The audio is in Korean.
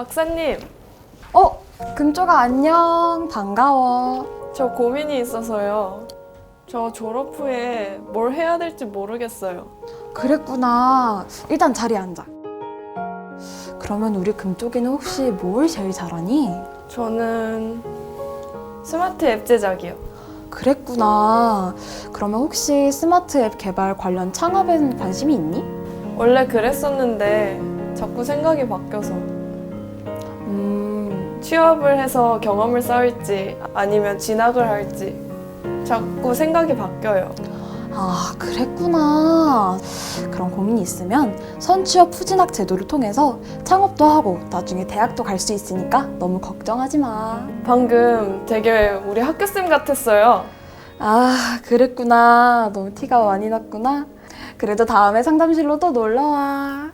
박사님, 어, 금쪽아 안녕. 반가워. 저 고민이 있어서요. 저 졸업 후에 뭘 해야 될지 모르겠어요. 그랬구나. 일단 자리에 앉아. 그러면 우리 금쪽이는 혹시 뭘 제일 잘하니? 저는 스마트 앱 제작이요. 그랬구나. 그러면 혹시 스마트 앱 개발 관련 창업엔 관심이 있니? 원래 그랬었는데 자꾸 생각이 바뀌어서 음, 취업을 해서 경험을 쌓을지 아니면 진학을 할지 자꾸 생각이 바뀌어요. 아, 그랬구나. 그런 고민이 있으면 선취업 후진학 제도를 통해서 창업도 하고 나중에 대학도 갈 수 있으니까 너무 걱정하지 마. 방금 되게 우리 학교쌤 같았어요. 아, 그랬구나. 너무 티가 많이 났구나. 그래도 다음에 상담실로 또 놀러 와.